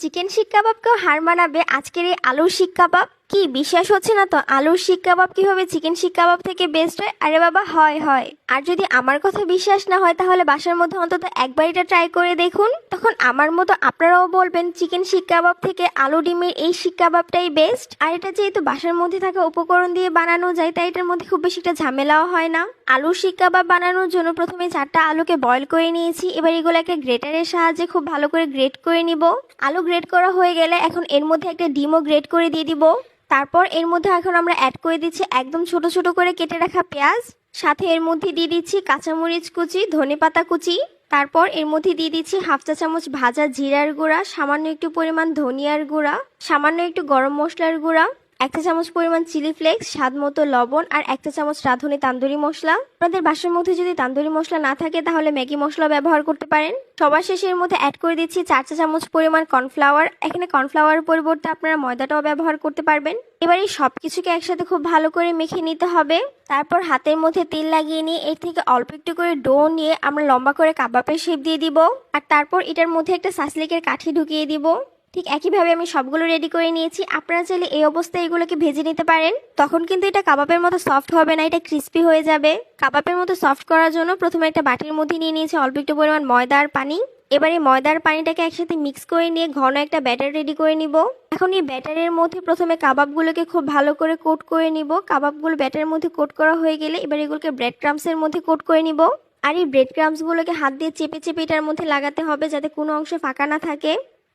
Chicken শিক কাবাবকেও হার মানাবে আজকের এই আলুর শিক কাবাব। কি বিশ্বাস হচ্ছে না তো? আলুর শিক কাবাব কীভাবে চিকেন শিক কাবাব থেকে বেস্ট হয়? আরে বাবা, হয় হয়। আর যদি আমার কথা বিশ্বাস না হয়, তাহলে বাসার মধ্যে অন্তত একবার এটা ট্রাই করে দেখুন। তখন আমার মতো আপনারাও বলবেন চিকেন শিক কাবাব থেকে আলু ডিমের এই শিক কাবাবটাই বেস্ট আর এটা যেহেতু বাসার মধ্যে থাকা উপকরণ দিয়ে বানানো যায়, তাই এটার মধ্যে খুব বেশি একটা ঝামেলাও হয় না। আলুর শিক কাবাব বানানোর জন্য প্রথমে চারটা আলুকে বয়ল করে নিয়েছি। এবার এগুলোকে গ্রেটারের সাহায্যে খুব ভালো করে গ্রেট করে নিব। আলু গ্রেট করা হয়ে গেলে এখন এর মধ্যে একটা ডিমও গ্রেট করে দিয়ে দিব। তারপর এর মধ্যে এখন আমরা অ্যাড করে দিচ্ছি একদম ছোট ছোট করে কেটে রাখা পেঁয়াজ। সাথে এর মধ্যে দিয়ে দিচ্ছি কাঁচামরিচ কুচি, ধনে পাতা কুচি। তারপর এর মধ্যে দিয়ে দিচ্ছি হাফ চা চামচ ভাজা জিরার গুঁড়া, সামান্য একটু পরিমাণ ধনিয়ার গুঁড়া, সামান্য একটু গরম মশলার গুঁড়া। এক চা চামচ পরিমাণ চিলি ফ্লেক্স, স্বাদ মতো লবণ আর এক চা চামচ রাঁধুনি তান্দুরি মশলা। আপনাদের বাসার মধ্যে যদি তান্দুরি মশলা না থাকে, তাহলে ম্যাগি মশলা ব্যবহার করতে পারেন। সবার শেষে এর মধ্যে অ্যাড করে দিচ্ছি চার চা চামচ পরিমাণ কর্নফ্লাওয়ার। এখানে কর্নফ্লাওয়ারের পরিবর্তে আপনারা ময়দাটাও ব্যবহার করতে পারবেন। এবারে সব কিছুকে একসাথে খুব ভালো করে মেখে নিতে হবে। তারপর হাতের মধ্যে তেল লাগিয়ে নিয়ে এর থেকে অল্প একটু করে ডো নিয়ে আমরা লম্বা করে কাবাবের শেপ দিয়ে দিব। আর তারপর এটার মধ্যে একটা সাসলিকের কাঠি ঢুকিয়ে দিব। ঠিক একইভাবে আমি সবগুলো রেডি করে নিয়েছি। আপনারা চাইলে এই অবস্থায় এগুলোকে ভেজে নিতে পারেন। তখন কিন্তু এটা কাবাবের মতো সফট হবে না, এটা ক্রিস্পি হয়ে যাবে। কাবাবের মতো সফট করার জন্য প্রথমে একটা বাটির মধ্যে নিয়ে নিয়েছি অল্প একটু পরিমাণ ময়দা আর পানি। এবার এই ময়দার পানিটাকে একসাথে মিক্স করে নিয়ে ঘন একটা ব্যাটার রেডি করে নিব। এখন এই ব্যাটারের মধ্যে প্রথমে কাবাবগুলোকে খুব ভালো করে কোট করে নিব। কাবাবগুলো ব্যাটারের মধ্যে কোট করা হয়ে গেলে এবার এগুলোকে ব্রেড ক্রামসের মধ্যে কোট করে নিব। আর এই ব্রেড ক্রামসগুলোকে হাত দিয়ে চেপে চেপে এটার মধ্যে লাগাতে হবে যাতে কোনো অংশ ফাঁকা না থাকে।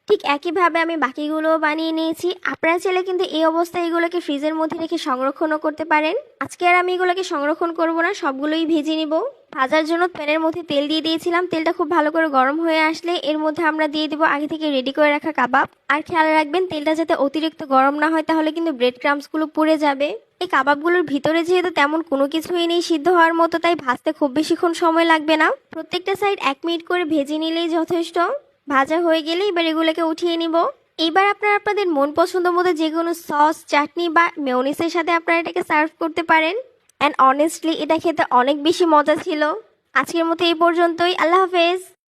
ঠিক একইভাবে আমি বাকিগুলোও বানিয়ে নিয়েছি। আপনারা চাইলে কিন্তু এই অবস্থায় এগুলোকে ফ্রিজের মধ্যে রেখে সংরক্ষণও করতে পারেন। আজকে আর আমি এগুলোকে সংরক্ষণ করব না, সবগুলোই ভেজে নিব। ভাজার জন্য প্যানের মধ্যে তেল দিয়ে দিয়েছিলাম। তেলটা খুব ভালো করে গরম হয়ে আসলে এর মধ্যে আমরা দিয়ে দিব আগে থেকে রেডি করে রাখা কাবাব। আর খেয়াল রাখবেন, তেলটা যাতে অতিরিক্ত গরম না হয় তাহলে কিন্তু ব্রেড ক্রামসগুলো পুড়ে যাবে। এই কাবাবগুলোর ভিতরে যেহেতু তেমন কোনো কিছুই নেই সিদ্ধ হওয়ার মতো, তাই ভাজতে খুব বেশিক্ষণ সময় লাগবে না। প্রত্যেকটা সাইড এক মিনিট করে ভেজে নিলেই যথেষ্ট। ভাজা হয়ে গেলে এবার এগুলোকে উঠিয়ে নিব। এবার আপনারা আপনাদের মন পছন্দ মতো যে কোনো সস, চাটনি বা মেয়নিসের সাথে আপনারা এটাকে সার্ভ করতে পারেন। অ্যান্ড অনেস্টলি এটা খেতে অনেক বেশি মজা ছিল। আজকের মতো এই পর্যন্তই। আল্লাহ হাফেজ।